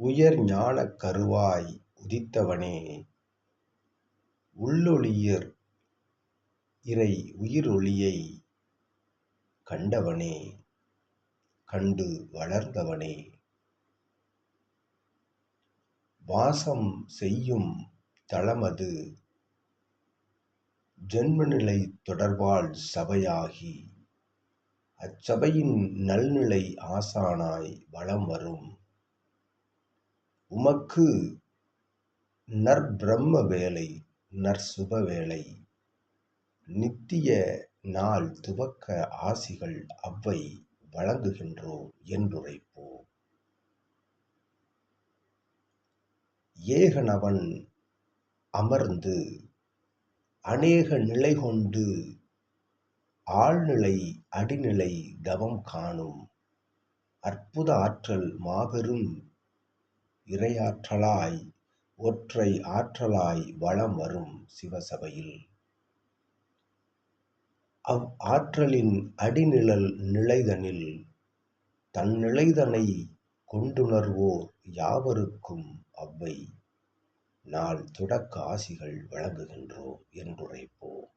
உயர் ஞானக் கருவாய் உதித்தவனே. உள்ளொளியிற் இறை உயிரொளியைக் கண்டவனே கண்டு வளர்ந்தவனே. வாசம் செய்யும் தலமது ஜன்மநிலை தொடர்பால் சபையாகி அச்சபையின் நல்நிலை ஆசானாய் வலம் வரும். உமக்கு நற்பிரம்ம வேலை நற்சுப வேலை. நித்திய நாள் துவக்க ஆசிகள் அவ்வை வழங்குகின்றோம் என்றுரைப்போம். ஏகனவன் அமர்ந்து அநேக நிலை கொண்டு ஆழ்நிலை அடிநிலை தவம் காணும் அற்புத ஆற்றல் மாபெரும் இறையாற்றலாய் ஒற்றை ஆற்றலாய் வலம் வரும் சிவசபையில். அவ் ஆற்றலின் அடிநிழல் நிலைதனில் தன்னிலைதனை கொண்டுணர்வோர் யாவருக்கும் அவ்வை நாள் தொடக்க ஆசிகள் வழங்குகின்றோம் என்றுரைப்போம்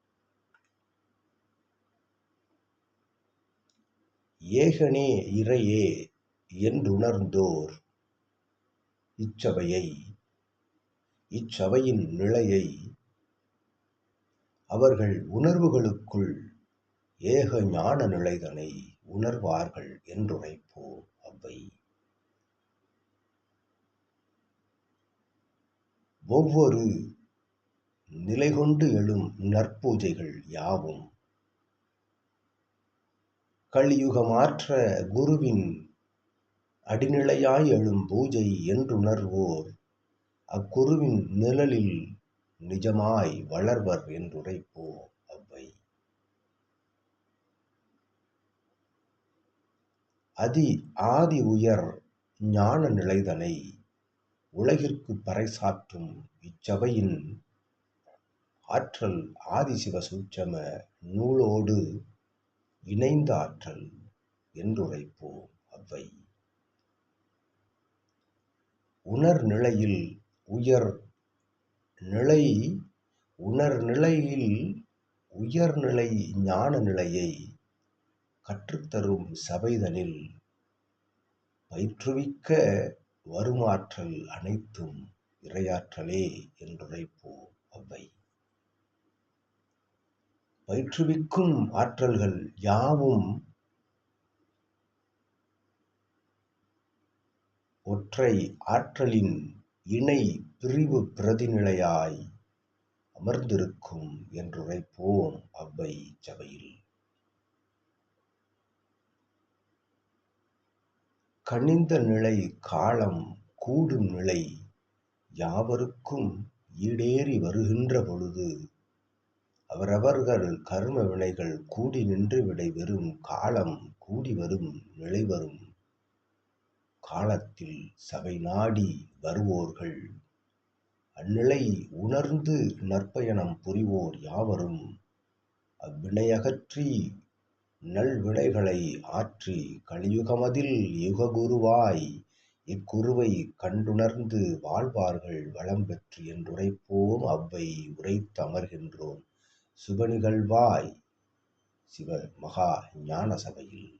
ஏகனே இறையே என்றுணர்ந்தோர் இச்சபையை இச்சபையின் நிலையை அவர்கள் உணர்வுகளுக்குள் ஏக ஞான நிலைதனை உணர்வார்கள் என்றுரைப்போம் அவ்வை. ஒவ்வொரு நிலை கொண்டு எழும் நற்பூஜைகள் யாவும் கலியுகமாற்ற குருவின் அடிநிலையாய் எழும் பூஜை என்றுணர்வோர் அக்குருவின் நிழலில் நிஜமாய் வளர்வர் என்றுரைப்போ அவ்வை. அதி ஆதி உயர் ஞான நிலைதனை உலகிற்கு பறைசாற்றும் இச்சபையின் ஆற்றல் ஆதிசிவ சூட்சம நூலோடு இணைந்த ஆற்றல் என்றுரைப்போம் அவ்வை. உணர்நிலையில் உயர் நிலை உணர்நிலையில் உயர்நிலை ஞான நிலையை கற்றுத்தரும் சபைதனில் பயிற்றுவிக்க வருமாற்றல் அனைத்தும் இறையாற்றலே என்றுரைப்போ அவ்வை. பயிற்றுவிக்கும் ஆற்றல்கள் யாவும் ஒற்றை ஆற்றலின் இணை பிரிவு பிரதிநிலையாய் அமர்ந்திருக்கும் என்றுரைப்போம் அவ்வை சபையில். கனிந்த நிலை காலம் கூடும் நிலை யாவருக்கும் ஈடேறி வருகின்ற பொழுது அவரவர்கள் கர்ம வினைகள் கூடி நின்று விடைபெறும் காலம் கூடி வரும் நிலை வரும் காலத்தில் சபை நாடி வருவோர்கள். அந்நிலை உணர்ந்து நற்பயணம் புரிவோர் யாவரும் அவ்வினையகற்றி நல்வினைகளை ஆற்றி கலியுகமதில் யுககுருவாய் இக்குருவை கண்டுணர்ந்து வாழ்வார்கள் வளம் பெற்று என்றுரைப்போம் அவ்வை உரைத்து அமர்கின்றோம் சுப நிகழ்வாய் சிவ மகா ஞான சபையில்